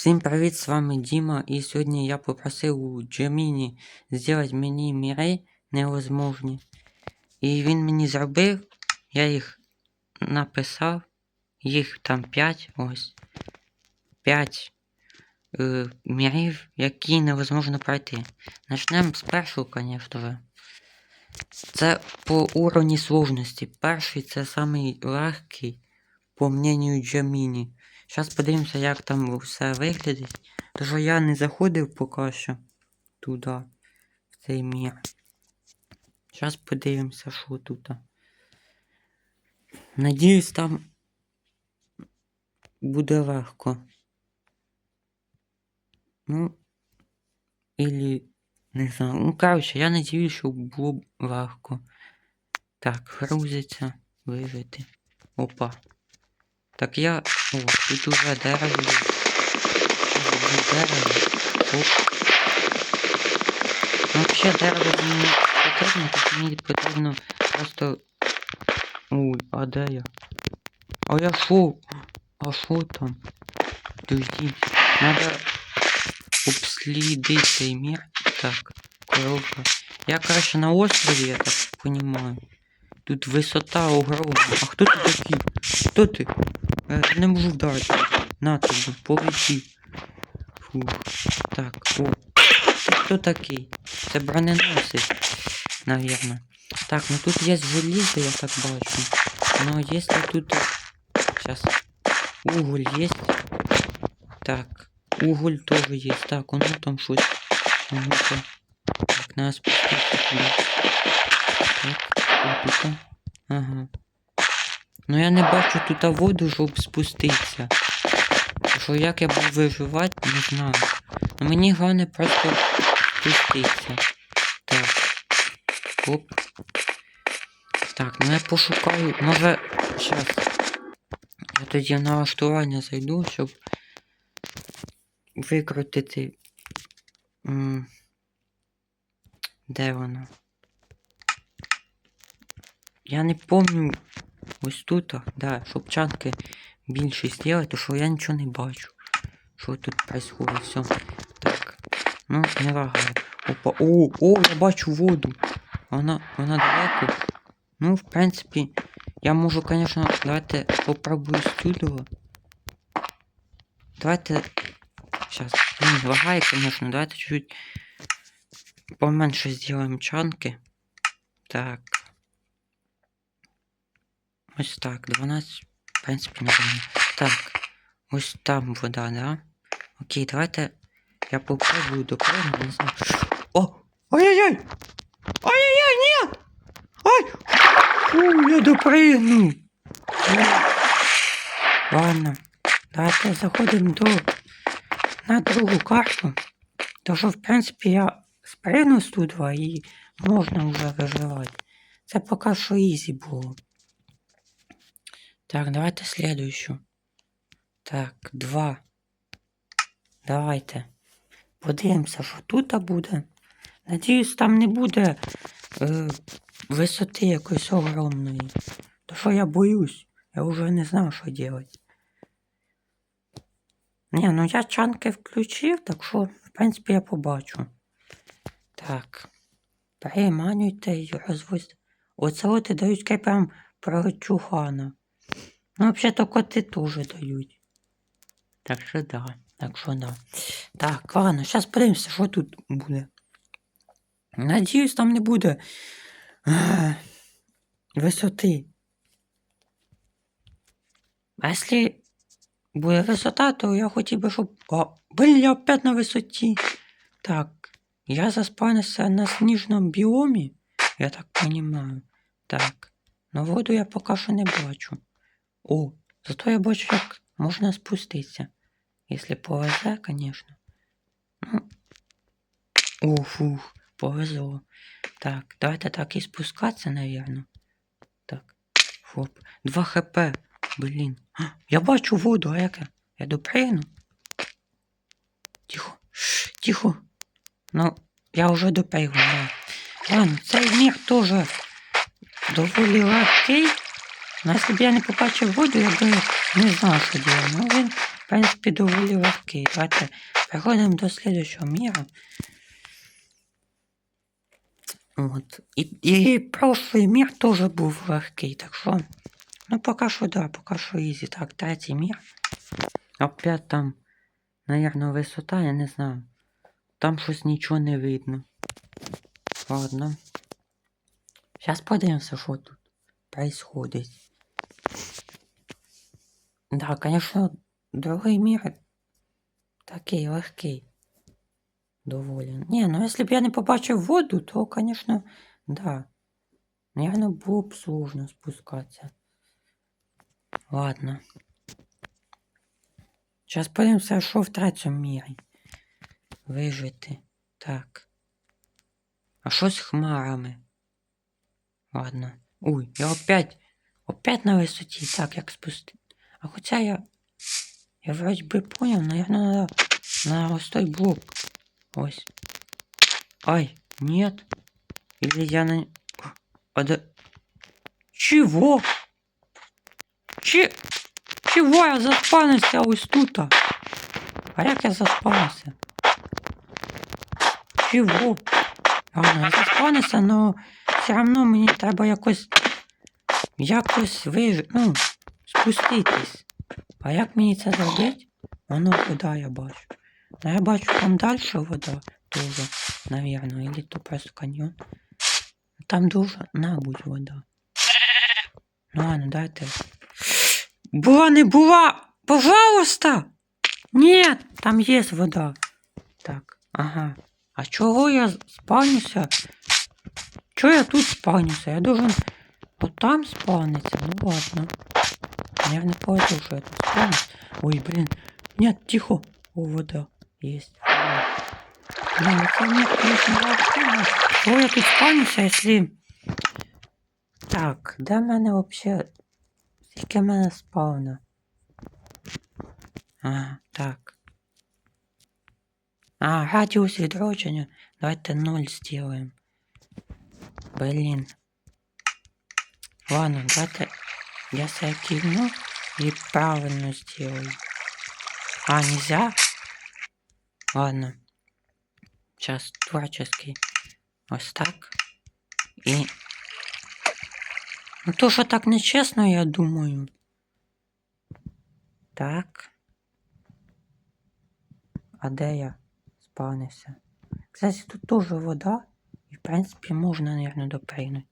Всім привіт, з вами Діма, і сьогодні я попросив у Джеміні зробити мені міри невозможні. І він мені зробив, я їх написав, їх там 5, ось. 5 е, мірів, які невозможно пройти. Начнемо з першого, звісно же. Це по уровні сложності. Перший це самий легкий, по мнению Джаміні. Зараз подивимося, як там все виглядить. Тож я не заходив поки що туди, в цей мір. Зараз подивимося, що тут. Надіюсь, там буде легко. Ну, или не знаю. Ну, коротше, я надіюсь, що було легко. Так, грузиться, вижити. Опа. Так я. О, тут уже дерево. є. Тут дерево. Оп. Ну, взагалі дерево мені не потрібно, тут мені потрібно просто. Ой, а де я? А я шо? А шо там? Подождіть. Надо обследить цей мир. Так, коробка. Я, короче, на острове, я так понимаю. Тут высота огромна. А хто ти такий? Хто ти? Я не можу вдарити. На тобі, полети. Фух. Так, о. Хто такий? Це броненосець, наверное. Так, ну тут є желізо, я так бачу. Но если тут... Сейчас. Уголь есть. Так. Уголь тоже есть. Так, он там ну-ка. Так, надо спуститься. Так, Ага. Ну я не бачу тут воду, щоб спуститися. Що як я буду виживати, не знаю. Ну мені головне просто спуститися. Так. Оп. Так, ну я пошукаю. Може. Щас. Я тоді в налаштування зайду, щоб викрутити. М, Де воно? Я не помню. Ось тут, да, щоб чанки більше зробити, то що я нічого не бачу. Що тут происходит, все. Так. Ну, не лагає. Опа. О, о, я бачу воду. Вона, вона далеко. Ну, в принципі, я можу, конечно, давайте попробую сюди. Давайте. Сейчас. Не лагає, конечно, давайте чуть-чуть поменше сделаем чанки. Так. Ось так, 12, в принципі, нормально. Так, ось там вода, да? Окей, давайте я попробую допрыгнуть, не знаю. О! Ой-ой-ой! Ой-ой-ой, нет! Ай! Фу, я допрыгнул! Ну, Ладно, давайте заходимо до на другу карту. То що, в принципі, я спригну з туда і можна вже виживати. Це поки що ізі було. Так, давайте следующую. Так, два. Давайте. Подивимося, що тут буде. Надіюсь, там не буде е, висоти якоїсь огромної. То що я боюсь, я вже не знаю, що робити. Ні, ну я чанки включив, так що, в принципі, я побачу. Так. Переманюйте і розвозьте. Оце от і дають прям про чухана. Ну, взагалі-то коти теж дають. Так що да. Так що да. Так, ладно, зараз подивимося, що тут буде. Надіюсь, там не буде е, висоти. А якщо буде висота, то я хотів би, щоб. О, блін, я опять на висоті. Так, я заспавнився на сніжному біомі, я так понимаю. Так, но воду я поки що не бачу. О, зато я бачу, як можна спуститися. Якщо повезе, звісно. Ну. Уф, уф, повезло. Так, давайте так і спускатися, навірно. Так. Хоп. 2 хп. Блін. А, Я бачу воду, а яке? Я допригну. Тихо. Тихо. Ну, я вже допригну. Ладно, цей мір теж доволі легкий. Ну, якщо б я не побачив воду, я би не знав, що діло. Ну він, в принципі, доволі легкий. Давайте переходимо до слідчого міра. От. І, і прошлий мір теж був легкий, так що. Ну, поки що, да, поки що ізі. Так, третій мір. Опять там, наверное, висота, я не знаю. Там щось нічого не видно. Ладно. Сейчас подивимося, що тут происходить. Да, конечно, другий мір такий легкий. Доволі. Ні, ну якщо б я не побачив воду, то, конечно, да. Наверное, було б сложно спускатися. Ладно. Сейчас подивимося, що в третьому мірі. Вижити. Так. А що з хмарами? Ладно. Ой, я опять. Опять на висоті. Так, як спусти. А хоча я. Я вроде би понял, наверное, надо на ось той блок. Ось. Ай, нет. Или я на... А да... Чего? Че... Чего я заспавнився ось тут? А як я заспавнився? Чего? Ладно, я заспавнився, но все равно мені треба якось... Якось виж... Ну, спуститись. А як мені це зробити? Воно вода я бачу. Ну я бачу там далі вода тоже, наверное, или то просто каньон. Там должна бути вода. Ну ладно, дайте. Була не була! Пожалуйста! Нет, там є вода. Так, ага. А чого я спавнюся? Чого я тут спавнюся? Я должен вот там спавниться. Ну ладно. Я не понял, что я тут спавнюсь. Ой, блин. Нет, тихо. О, вода. Есть. Блин, это мне, конечно, важно. Чего я тут спавнюся, если... Так, де в мене вообще... Скільки в мене спавна? А, так. А, радіус відродження. Давайте 0 сделаем. Блин. Ладно, давайте я себе кивну и правильно сделаю. А, нельзя? Ладно. Сейчас творческий. Ось так. И... Ну то, що так нечесно, я думаю. Так. А де я спавнився? Кстати, тут тоже вода. І, в принципі, можна, наверное, допригнути.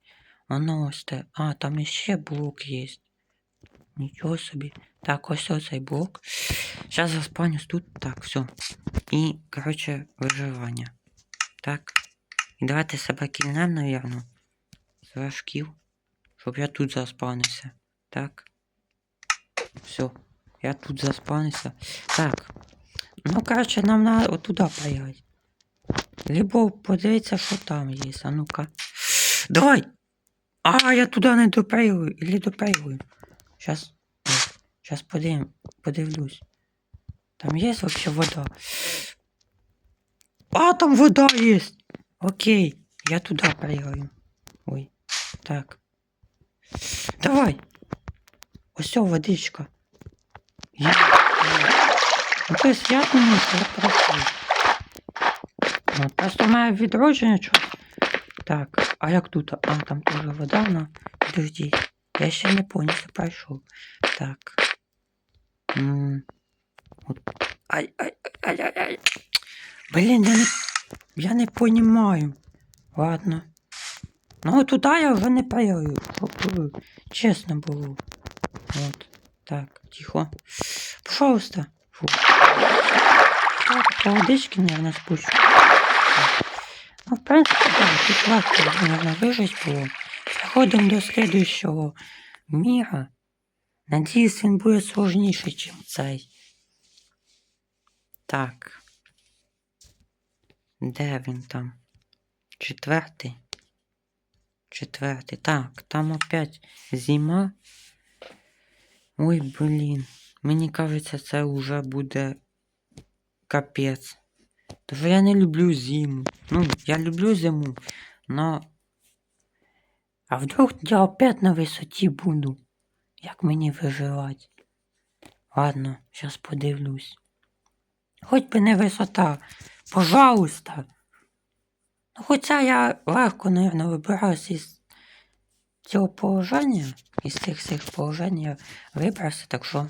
Воно ось те. А, там іще блок є. Нічого собі. Так, ось оцей блок. Зараз заспавнюсь тут. Так, все. І, коротше, виживання. Так. І давайте себе кільнем, наверное. З важків. Щоб я тут заспавнився. Так. Все. Я тут заспавнився. Так. Ну, коротше, нам надо отуда поїхати. Либо подивитися, що там є. А ну-ка. Давай! А, я туди не допригую. Или допригую. Сейчас. Сейчас подивим, подивлюсь. Там є вообще вода? А, там вода є. Окей. Я туди пригаю. Ой. Так. Давай. Ось водичка. Я... Ну, то есть я думаю, що я пройшов. Ну, просто має відродження чогось. Так, а як тут? А, там теж вода, ну, подожди. Я ще не що пройшов. Так. М, От. Ай, ай, ай, ай, ай. Блін, я не, я не понимаю. Ладно. Ну, туди я вже не е, чесно було. От. Так, тихо. Пожалуйста. Фу. Так, по водичке, наверное, спущу. Ну, в принципе, да, тут легко, наверное, выжить было. Переходимо до следующего мира. Надіюсь, він буде сложніший, ніж цей. Так. Де він там? Четвертий. Четвертий. Так, там опять зима. Ой, блін. Мені кажеться, це вже буде капець. Тому я не люблю зиму. Ну, я люблю зиму, но... А вдруг я опять на висоті буду? Як мені виживати? Ладно, зараз подивлюсь. Хоч би не висота. Пожалуйста. Ну, хоча я легко, мабуть, вибираюсь із цього положення, із цих всіх положень я вибрався, так що,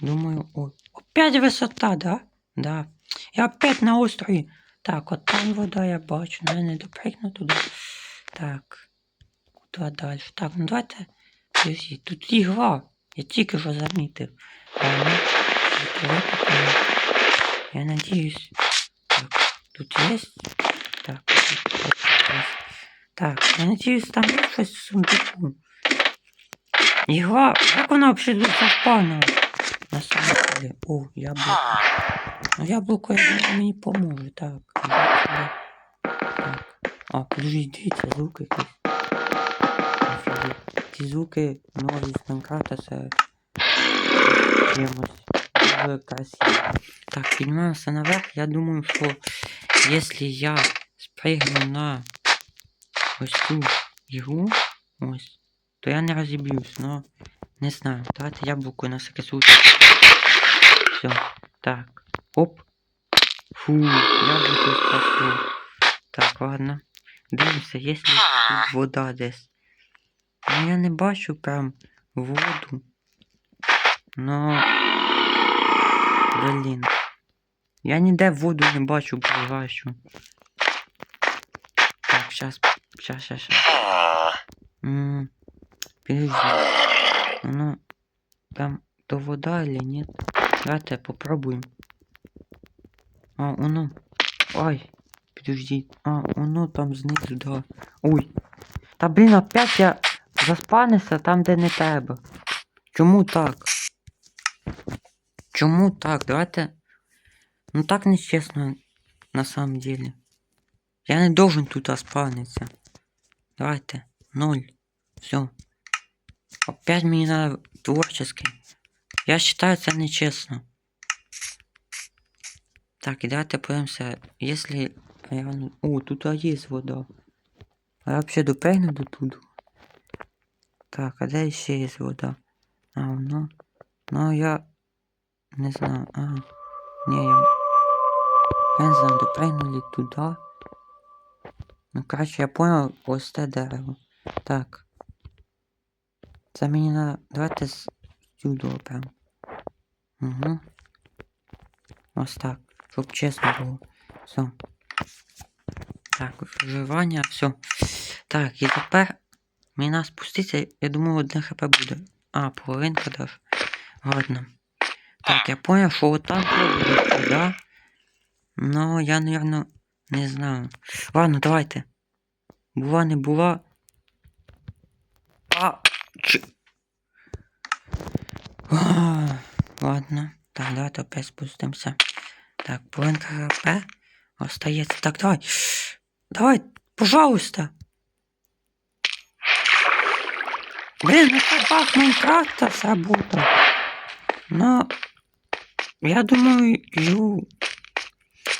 думаю, о, опять висота, да? Да. Я опять на острові. Так, от там вода я бачу, ну не допригну туди. Так. Куди далі? Так, ну давайте. Подожди, тут ігла. Я тільки що замітив. Викопаємо. Я надіюсь. Так, тут есть? Так, тут, есть. Так, я надіюсь, там є щось в сундуку. Ігла, як вона взагалі тут? На самом деле. О, яблуко. Ну, яблуко я думаю, мені поможе. Так. Так. А, подожди, дивіться, звуки якісь. Офігеть. Ці звуки нові з Майнкрафта це чимось дуже красиво. Так, піднімаємося наверх. Я думаю, що якщо я спригну на ось цю ігру, ось, то я не розіб'юсь, но не знаю. Давайте яблуко на всякий случай. Все. Так. Оп. Фу, яблуко спасло. Так, ладно. Дивимося, якщо тут вода десь. Ну я не бачу прям воду. Но. Блін. Я ніде воду не бачу бачу. Так, щас, щас, щас, щас. М, Подожди. Ну, там то вода или нет? Давайте попробуем. А, оно. Ой, подожди. А, оно там знизу, да. Ой. Та блін, опять я заспанився там, де не треба. Чому так? Чому так? Давайте. Ну так нечесно на самом деле. Я не должен тут оспавниться. Давайте. Ноль. Все. Опять мне надо творческий. Я считаю это нечестно. Так, и давайте подивимося, если. О, тут есть вода. А я вообще допрягну до туду. Так, а де ще є вода? А, воно. Ну я не знаю. А. Не, я. Я не знаю, допригнули туди. Ну, коротше, я понял ось те дерево. Так. Це мені надо. Давайте з сюди прям. Угу. Ось так. Щоб чесно було. Все. Так, вживання, все. Так, і тепер мені треба спуститися, я думаю, одне хп буде. А, половинка даже. Ладно. Так, я понял, что вот так будет туда. Но я, наверное, не знаю. Ладно, давайте. Була, не була. А, чи... А, ладно. Так, давайте опять спустимся. Так, половинка хп. Остається. Так, давай. Давай, пожалуйста. Блин, ну це баг Майнкрафта сработав. Но я думаю, ю...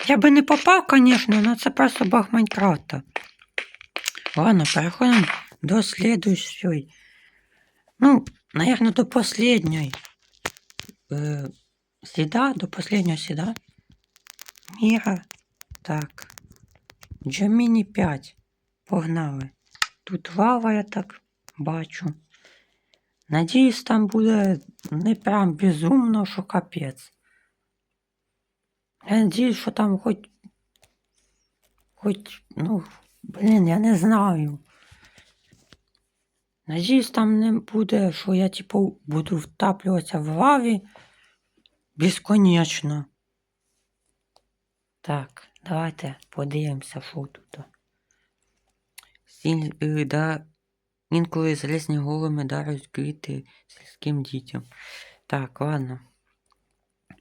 я би не попав, конечно, но це просто баг Майнкрафта. Ладно, переходимо до следующей. Ну, наверное, до последней. Э, сюда, до последнего сюда. Міра. Так. Джаміні 5. Погнали. Тут лава, я так бачу. Надіюсь, там буде не прям безумно, що капець. Я надіюсь, що там хоч. Хоч, ну, блін, я не знаю. Надіюсь, там не буде, що я, типу, буду втаплюватися в лаві безконечно. Так, давайте подивимося, що тут. Сіль, да, інколи залізні голими дарують квіти сільським дітям. Так, ладно.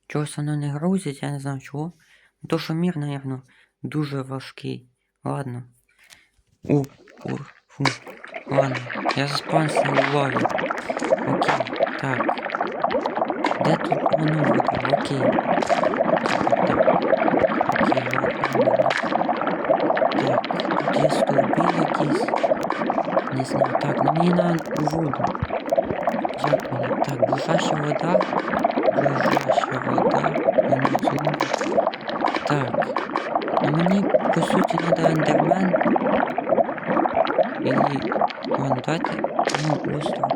Чогось воно не грузить, я не знаю чого. То, що мір, наверное, дуже важкий. Ладно. О, о, фу. Ладно, я заспавнився у лаві. Окей, так. Де тут воно? Окей. Так. Окей, ладно. не знаю. Так, мені на воду. Як? Так, ближайша вода. Ближайша вода. Так. Ну а мені, по сути надо ендермен. Или... Вон, ну дайте. Ну, остров.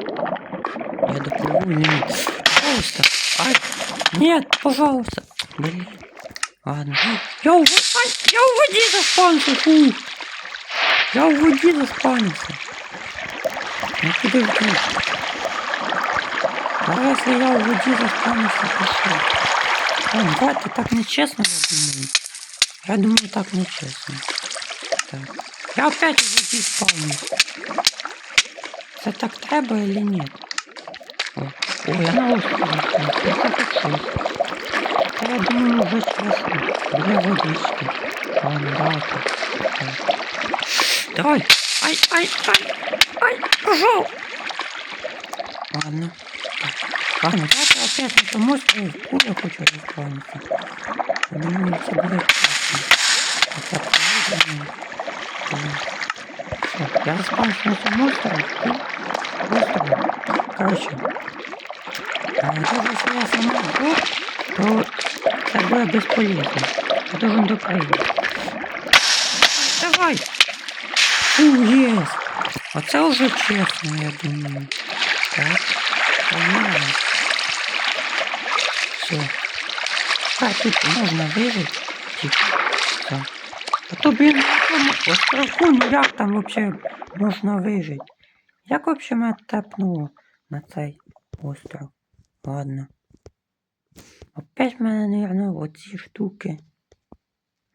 Я доплыву. Нет. Пожалуйста. Ай. Нет, пожалуйста. Блин. Ладно. Я, ув... Я уводи за спанцу. Я уводи за спанцу. Ну подожди. А если я в воде заспанился, то что? Ладно, давайте так нечестно, я думаю. Я думаю, так нечестно. Так. Я опять в воді спавнюсь. Це так треба или нет? О, о я на острові. спавнюсь. Це так щось. Та я думаю, вже чесно. Біля водички. Ладно, давайте. Так. Давай! Ай, ай, ай! Ай, пожал! Ладно. Ладно, давайте опять на том острове в куре хочу заспавниться. Я думаю, це буде класно. А так, ладно. Блин. Всё, я том острове. и Острове. Короче. Если я сама вдруг, то це буде безполезно. Я должен допрыгнуть. Давай! Фу, єс! Оце вже чесно, я думаю. Так. Погнали. Все. Так, тут можна вижити. А то, блін, на ну як там вообще можна вижити? Як вообще мене тепнуло на цей остров? Ладно. Опять в мене, наверное, оці штуки.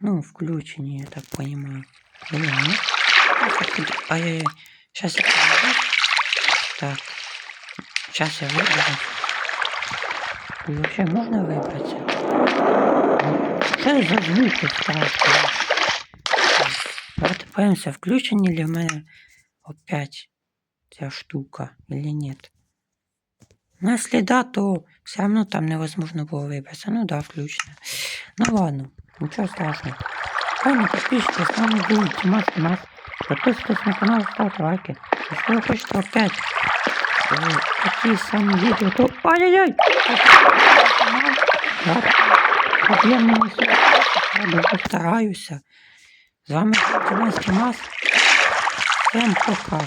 Ну, включені, я так понимаю. Блин, ну. Ай-яй-яй. Сейчас я подожду. Так. Сейчас я выберу. И вообще можно выбраться? Что за звуки страшные? Давайте подивимося, включені ли в мене опять ця штука или нет. Ну, если да, то все равно там невозможно было выбраться. Ну да, включено. Ну ладно, ничего страшного. Правильно, подписчики, с вами был Тимас. Подписывайтесь на канал, ставьте лайки. Если вы хотите опять э, такие самые видео, то... Ай-яй-яй! Да, проблем не несу. Я дуже стараюся. З вами був Тимас Тимас. Всем пока.